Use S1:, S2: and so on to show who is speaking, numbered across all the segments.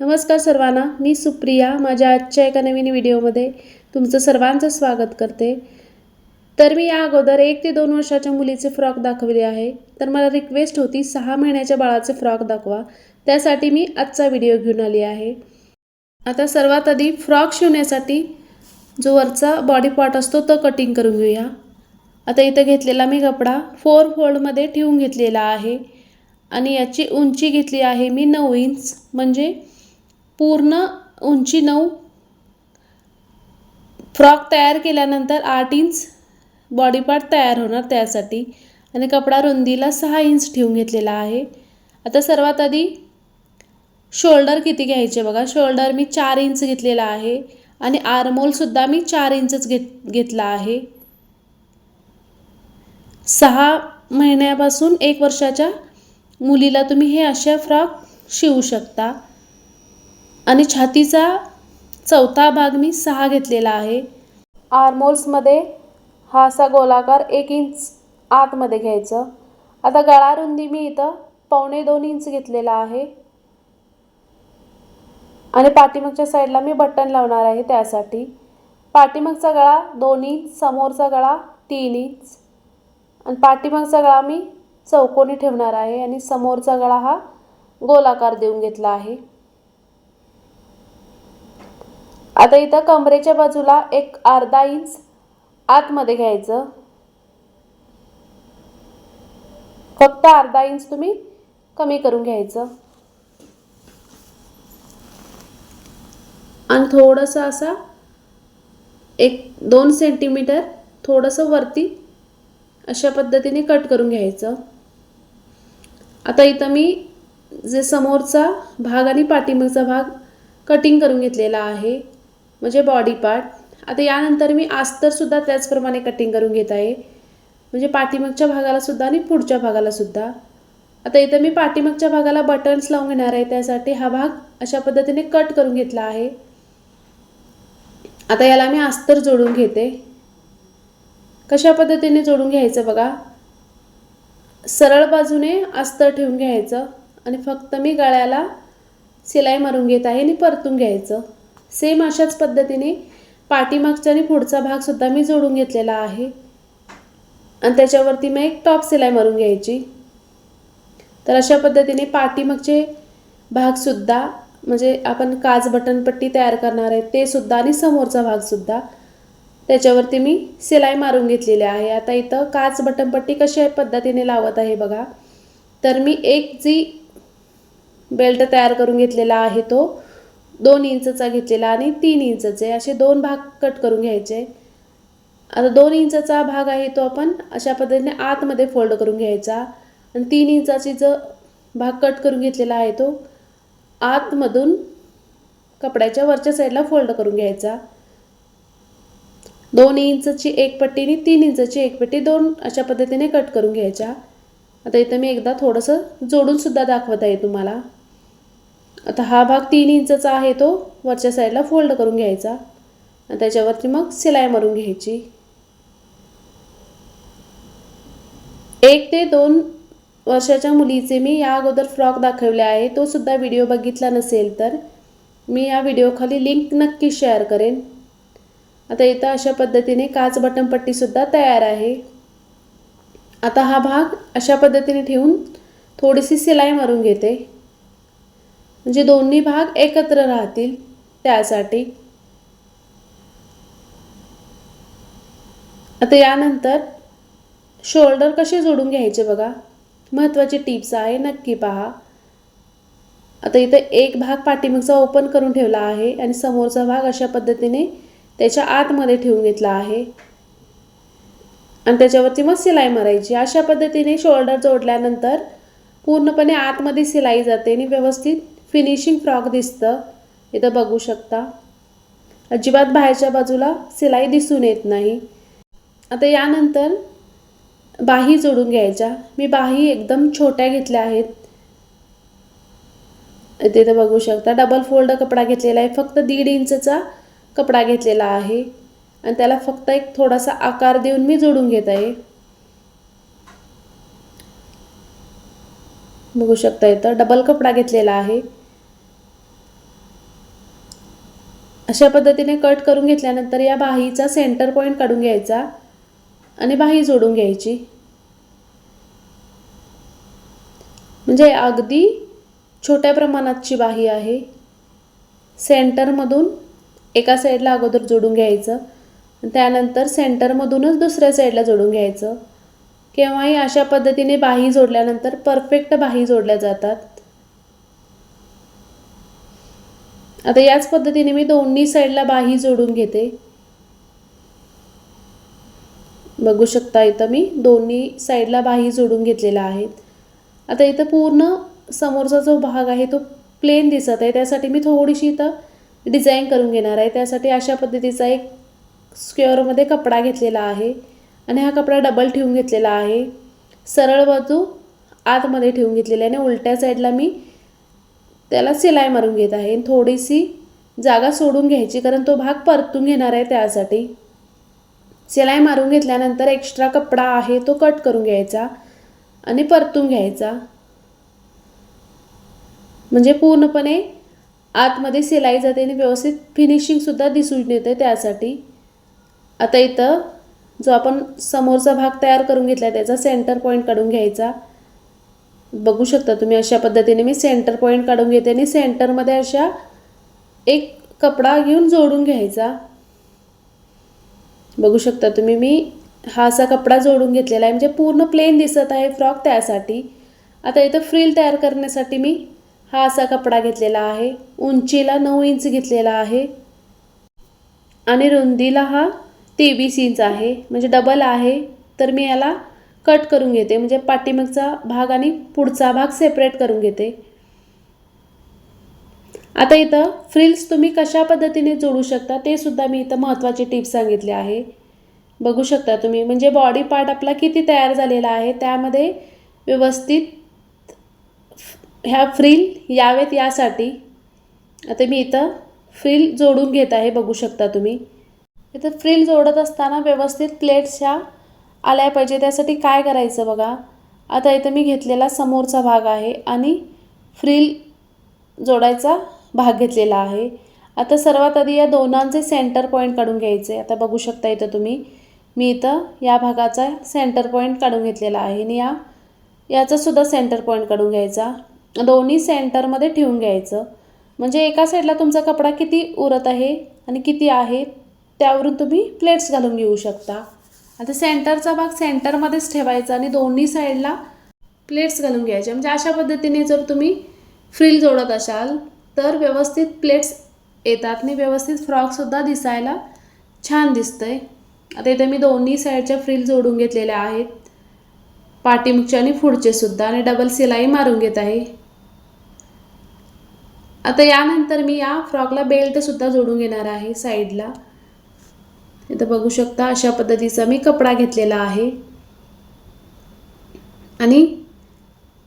S1: नमस्कार सर्वांना मी सुप्रिया. माझ्या आजच्या एका नवीन व्हिडिओमध्ये तुमचं सर्वांचं स्वागत करते. तर मी या अगोदर एक ते दोन वर्षाच्या मुलीचे फ्रॉक दाखवले आहे. तर मला रिक्वेस्ट होती सहा महिन्याच्या बाळाचे फ्रॉक दाखवा. त्यासाठी मी आजचा व्हिडिओ घेऊन आली आहे. आता सर्वात आधी फ्रॉक शिवण्यासाठी जो वरचा बॉडी पार्ट असतो तो कटिंग करून घेऊया. आता इथं घेतलेला मी कपडा फोर फोल्डमध्ये ठेवून घेतलेला आहे. आणि याची उंची घेतली आहे मी नऊ इंच म्हणजे पूर्ण उंची नऊ. फ्रॉक तयार केल्यानंतर आठ इंच बॉडी पार्ट तयार होणार त्यासाठी. आणि कपडा रुंदीला सहा इंच ठेवून घेतलेला आहे. आता सर्वात आधी शोल्डर किती घ्यायचे बघा. शोल्डर मी चार इंच घेतलेला आहे. आणि आर्मोलसुद्धा मी चार इंचच घेत घेतला आहे. सहा महिन्यापासून एक वर्षाच्या मुलीला तुम्ही हे अशा फ्रॉक शिवू शकता. आणि छातीचा चौथा भाग मी सहा घेतलेला आहे. आर्मोल्समध्ये हा असा गोलाकार एक इंच आतमध्ये घ्यायचं. आता गळा रुंदी मी इथं पावणे दोन इंच घेतलेला आहे. आणि पाठीमागच्या साईडला मी बटन लावणार आहे त्यासाठी. पाठीमागचा गळा दोन इंच समोरचा गळा तीन इंच. आणि पाठीमागचा गळा मी चौकोनी ठेवणार आहे आणि समोरचा गळा हा गोलाकार देऊन घेतला आहे. आता इथं कमरेच्या बाजूला एक अर्धा इंच आतमध्ये घ्यायचं. फक्त अर्धा इंच तुम्ही कमी करून घ्यायचं. आणि थोडंसं असा एक दोन सेंटीमीटर थोडंसं वरती अशा पद्धतीने कट करून घ्यायचं. आता इथं मी जे समोरचा भाग आणि पाठीमागचा भाग कटिंग करून घेतलेला आहे. म्हणजे बॉडी पार्ट आता यानंतर मी अस्तरसुद्धा त्याचप्रमाणे कटिंग करून घेत आहे. म्हणजे पाठीमागच्या भागालासुद्धा आणि पुढच्या भागालासुद्धा आता इथं मी पाठीमागच्या भागाला बटन्स लावून घेणार आहे. त्यासाठी हा भाग अशा पद्धतीने कट करून घेतला आहे. आता याला मी अस्तर जोडून घेते. कशा पद्धतीने जोडून घ्यायचं बघा. सरळ बाजूने अस्तर ठेवून घ्यायचं. आणि फक्त मी गळ्याला शिलाई मारून घेत आहे आणि परतून घ्यायचं. सेम अशाच पद्धतीने पाठीमागचा आणि पुढचा भागसुद्धा मी जोडून घेतलेला आहे. आणि त्याच्यावरती मी एक टॉप सिलाई मारून घ्यायची. तर अशा पद्धतीने पाठीमागचे भागसुद्धा म्हणजे आपण काच बटनपट्टी तयार करणार आहे ते सुद्धा आणि समोरचा भागसुद्धा त्याच्यावरती मी सिलाई मारून घेतलेली आहे. आता इथं काच बटनपट्टी कशा पद्धतीने लावत आहे बघा. तर मी एक जी बेल्ट तयार करून घेतलेला आहे तो दोन इंचचा घेतलेला आणि तीन इंचचे. असे दोन भाग कट करून घ्यायचे. आता दोन इंचचा भाग आहे तो आपण अशा पद्धतीने आतमध्ये फोल्ड करून घ्यायचा. आणि तीन इंचाची जो भाग कट करून घेतलेला आहे तो आतमधून कपड्याच्या वरच्या साईडला फोल्ड करून घ्यायचा. दोन इंचची एक पट्टी आणि तीन इंचची एक पट्टी दोन अशा पद्धतीने कट करून घ्यायच्या. आता इथं मी एकदा थोडंसं जोडूनसुद्धा दाखवत आहे तुम्हाला. आता हा भाग तीन इंचचा आहे तो वरच्या साईडला फोल्ड करून घ्यायचा. आणि त्याच्यावरती मग सिलाई मारून घ्यायची. एक ते दोन वर्षाच्या मुलीचे मी या अगोदर फ्रॉक दाखवले आहे तो सुद्धा व्हिडिओ बघितला नसेल तर. मी या व्हिडिओखाली लिंक नक्की शेअर करेन. आता इथं अशा पद्धतीने काच बटनपट्टीसुद्धा तयार आहे. आता हा भाग अशा पद्धतीने ठेवून थोडीशी सिलाई मारून घेते. म्हणजे दोन्ही भाग एकत्र राहतील त्यासाठी. आता यानंतर शोल्डर कसे जोडून घ्यायचे बघा. महत्त्वाची टिप्स आहे नक्की पहा. आता इथं एक भाग पाठीमागचा ओपन करून ठेवला आहे आणि समोरचा भाग अशा पद्धतीने त्याच्या आतमध्ये ठेवून घेतला आहे. आणि त्याच्यावरती मग सिलाई मारायची. अशा पद्धतीने शोल्डर जोडल्यानंतर पूर्णपणे आतमध्ये सिलाई जाते आणि व्यवस्थित फिनिशिंग फ्रॉक दिसतं. इथं बघू शकता. अजिबात बाहेरच्या बाजूला सिलाई दिसून येत नाही. आता यानंतर बाही जोडून घ्यायच्या. मी बाही एकदम छोट्या घेतल्या आहेत. तिथं बघू शकता. डबल फोल्ड कपडा घेतलेला आहे. फक्त दीड इंचचा कपडा घेतलेला आहे. आणि त्याला फक्त एक थोडासा आकार देऊन मी जोडून घेत आहे. बघू शकता इथं डबल कपडा घेतलेला आहे. अशा पद्धतीने कट करून घेतल्यानंतर या बाहीचा सेंटर पॉईंट काढून घ्यायचा आणि बाही जोडून घ्यायची. म्हणजे अगदी छोट्या प्रमाणातची बाही आहे. सेंटरमधून एका साईडला अगोदर जोडून घ्यायचं. त्यानंतर सेंटरमधूनच दुसऱ्या साईडला जोडून घ्यायचं. केव्हाही अशा पद्धतीने बाही जोडल्यानंतर परफेक्ट बाही जोडल्या जातात. आता याच पद्धतीने मी दोन्ही साईडला बाही जोडून घेते. बघू शकता इथं मी दोन्ही साईडला बाही जोडून घेतलेला आहेत आता इथं पूर्ण समोरचा जो भाग आहे तो प्लेन दिसत आहे. त्यासाठी मी थोडीशी इथं डिझाईन करून घेणार आहे. त्यासाठी अशा पद्धतीचा एक स्क्वेअरमध्ये कपडा घेतलेला आहे आणि हा कपडा डबल ठेवून घेतलेला आहे. सरळ बाजू आतमध्ये ठेवून घेतलेली आहे आणि उलट्या साईडला मी त्याला सिलाई मारून घेत आहे. थोडीशी जागा सोडून घ्यायची कारण तो भाग परतून घेणार आहे त्यासाठी. सिलाई मारून घेतल्यानंतर एक्स्ट्रा कपडा आहे तो कट करून घ्यायचा आणि परतून घ्यायचा. म्हणजे पूर्णपणे आतमध्ये सिलाई जाते आणि व्यवस्थित फिनिशिंगसुद्धा दिसून येते त्यासाठी. आता इथं जो आपण समोरचा भाग तयार करून घेतला आहे त्याचा सेंटर पॉईंट काढून घ्यायचा. बघू शकता तुम्ही अशा पद्धतीने मी सेंटर पॉईंट काढून घेते आणि सेंटरमध्ये अशा एक कपडा घेऊन जोडून घ्यायचा. बघू शकता तुम्ही मी हा असा कपडा जोडून घेतलेला आहे. म्हणजे पूर्ण प्लेन दिसत आहे फ्रॉक त्यासाठी. आता इथं फ्रिल तयार करण्यासाठी मी हा असा कपडा घेतलेला आहे. उंचीला नऊ इंच घेतलेला आहे. आणि रुंदीला हा तेवीस इंच आहे. म्हणजे डबल आहे. तर मी याला कट करून घेते म्हणजे पाठीमागचा भाग आणि पुढचा भाग सेपरेट करून घेते. आता इथं फ्रिल्स तुम्ही कशा पद्धतीने जोडू शकता ते सुद्धा मी इथं महत्त्वाचे टिप्स सांगितले आहे. बघू शकता तुम्ही म्हणजे बॉडी पार्ट आपला किती तयार झालेला आहे त्यामध्ये व्यवस्थित ह्या फ्रिल यावेत यासाठी. आता मी इथं फ्रिल जोडून घेत आहे बघू शकता तुम्ही. इथं फ्रिल जोडत असताना व्यवस्थित प्लेट्स ह्या आल्या पाहिजे. त्यासाठी काय करायचं बघा? आता इथं मी घेतलेला समोरचा भाग आहे आणि फ्रिल जोडायचा भाग घेतलेला आहे. आता सर्वात आधी या दोनांचे सेंटर पॉईंट काढून घ्यायचे. आता बघू शकता इथं तुम्ही. मी इथं या भागाचा सेंटर पॉईंट काढून घेतलेला आहे आणि या याचासुद्धा सेंटर पॉईंट काढून घ्यायचा. दोन्ही सेंटरमध्ये ठेवून घ्यायचं. म्हणजे एका साईडला तुमचा कपडा किती उरत आहे आणि किती आहे त्यावरून तुम्ही प्लेट्स घालून घेऊ शकता. आता सेंटरचा भाग सेंटरमध्येच ठेवायचा आणि दोन्ही साईडला प्लेट्स घालून घ्यायचे. म्हणजे अशा पद्धतीने जर तुम्ही फ्रिल जोडत असाल तर व्यवस्थित प्लेट्स येतात आणि व्यवस्थित फ्रॉकसुद्धा दिसायला छान दिसतंय. आता इथे मी दोन्ही साईडच्या फ्रिल जोडून घेतलेल्या आहेत. पाठीमुखचे आणि पुढचे सुद्धा आणि डबल सिलाई मारून घेत आहे. आता यानंतर मी या फ्रॉकला बेल्टसुद्धा जोडून घेणार आहे साईडला. इथं बघू शकता अशा पद्धतीचा मी कपडा घेतलेला आहे. आणि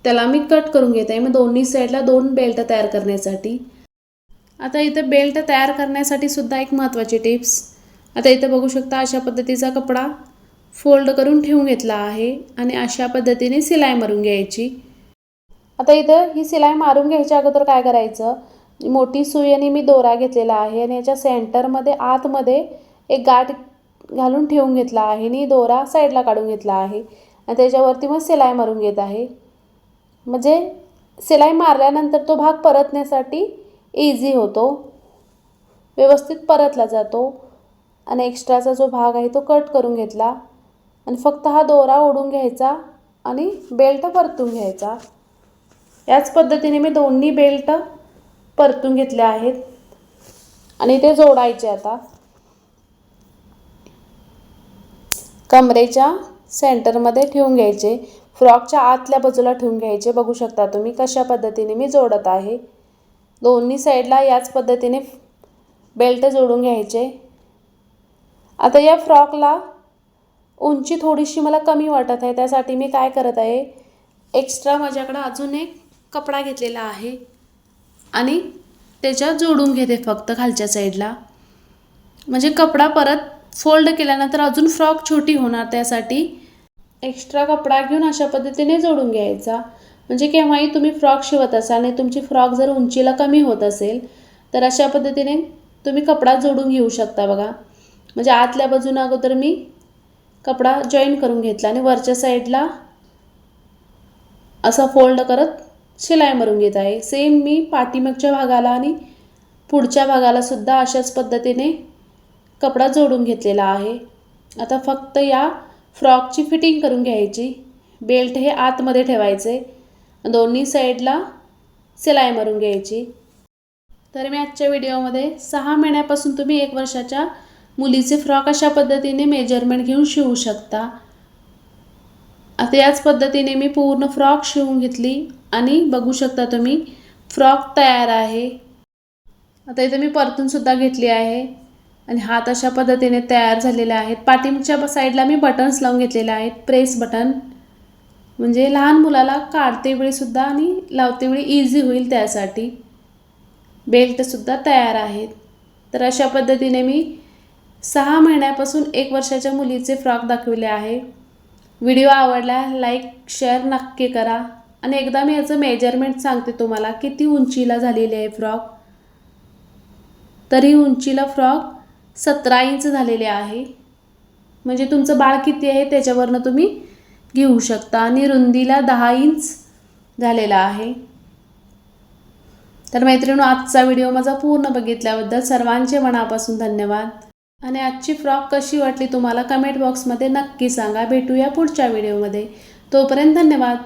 S1: त्याला मी कट करून घेत. आहे मग दोन्ही साईडला दोन बेल्ट तयार करण्यासाठी. आता इथं बेल्ट तयार करण्यासाठी सुद्धा एक महत्त्वाची टिप्स आता इथं बघू शकता अशा पद्धतीचा कपडा फोल्ड करून ठेवून घेतला आहे आणि अशा पद्धतीने सिलाई मारून घ्यायची. आता इथं ही सिलाई मारून घ्यायच्या अगोदर काय करायचं? मोठी सुई आणि मी दोरा घेतलेला आहे आणि याच्या सेंटरमध्ये आतमध्ये एक गाठ घालून ठेवून घेतला आहे. आणि दोरा साईडला काढून घेतला आहे. आणि त्याच्यावरती मग सिलाई मारून घेत आहे. म्हणजे सिलाई मारल्यानंतर तो भाग परतण्यासाठी इझी होतो. व्यवस्थित परतला जातो. आणि एक्स्ट्राचा जो भाग आहे तो कट करून घेतला. आणि फक्त हा दोरा ओढून घ्यायचा आणि बेल्ट परतून घ्यायचा. याच पद्धतीने मी दोन्ही बेल्ट परतून घेतले आहेत. आणि ते जोडायचे आता. कमरेच्या सेंटरमध्ये ठेवून घ्यायचे. फ्रॉकच्या आतल्या बाजूला ठेवून घ्यायचे. बघू शकता तुम्ही कशा पद्धतीने मी जोडत आहे. दोन्ही साईडला याच पद्धतीने बेल्ट जोडून घ्यायचे. आता या फ्रॉकला उंची थोडीशी मला कमी वाटत आहे. त्यासाठी मी काय करत आहे एक्स्ट्रा माझ्याकडं अजून एक कपडा घेतलेला आहे आणि त्याच्यात जोडून घेते फक्त खालच्या साईडला. म्हणजे कपडा परत फोल्ड केल्यानंतर अजून फ्रॉक छोटी होणार त्यासाठी. एक्स्ट्रा कपडा घेऊन अशा पद्धतीने जोडून घ्यायचा. म्हणजे केव्हाही तुम्ही फ्रॉक शिवत असाल आणि तुमची फ्रॉक जर उंचीला कमी होत असेल तर अशा पद्धतीने तुम्ही कपडा जोडून घेऊ शकता बघा. म्हणजे आतल्या बाजूनं अगोदर मी कपडा जॉईन करून घेतला आणि वरच्या साईडला असा फोल्ड करत शिलाई मारून घेत आहे. सेम मी पाठीमागच्या भागाला आणि पुढच्या भागाला सुद्धा अशाच पद्धतीने कपडा जोडून घेतलेला आहे. आता फक्त या फ्रॉकची फिटिंग करून घ्यायची. बेल्ट हे आतमध्ये ठेवायचे. दोन्ही साईडला सिलाई मारून घ्यायची. तर मी आजच्या व्हिडिओमध्ये सहा महिन्यापासून तुम्ही एक वर्षाच्या मुलीचे फ्रॉक अशा पद्धतीने मेजरमेंट घेऊन शिवू शकता. आता याच पद्धतीने मी पूर्ण फ्रॉक शिवून घेतली आणि बघू शकता तुम्ही फ्रॉक तयार आहे. आता इथे मी परतून सुद्धा घेतली आहे. आणि हात अशा पद्धतीने तयार झालेले आहेत. पाठीमागच्या साईडला मी बटन्स लावून घेतलेले आहेत. प्रेस बटन म्हणजे लहान मुलाला काढते वेळीसुद्धा आणि लावते वेळी इझी होईल त्यासाठी. बेल्टसुद्धा तयार आहेत. तर अशा पद्धतीने मी सहा महिन्यापासून एक वर्षाच्या मुलीचे फ्रॉक दाखविले आहे. व्हिडिओ आवडला लाईक शेअर नक्की करा. आणि एकदा मी याचं मेजरमेंट सांगते तुम्हाला किती उंचीला झालेली आहे फ्रॉक तरी उंचीला फ्रॉक सतरा इंच झालेले आहे. म्हणजे तुमचं बाळ किती आहे त्याच्यावरनं तुम्ही घेऊ शकता. आणि रुंदीला दहा इंच झालेला आहे. तर मैत्रिणी आजचा व्हिडिओ माझा पूर्ण बघितल्याबद्दल सर्वांचे मनापासून धन्यवाद. आणि आजची फ्रॉक कशी वाटली तुम्हाला कमेंट बॉक्समध्ये नक्की सांगा. भेटूया पुढच्या व्हिडिओमध्ये. तोपर्यंत धन्यवाद.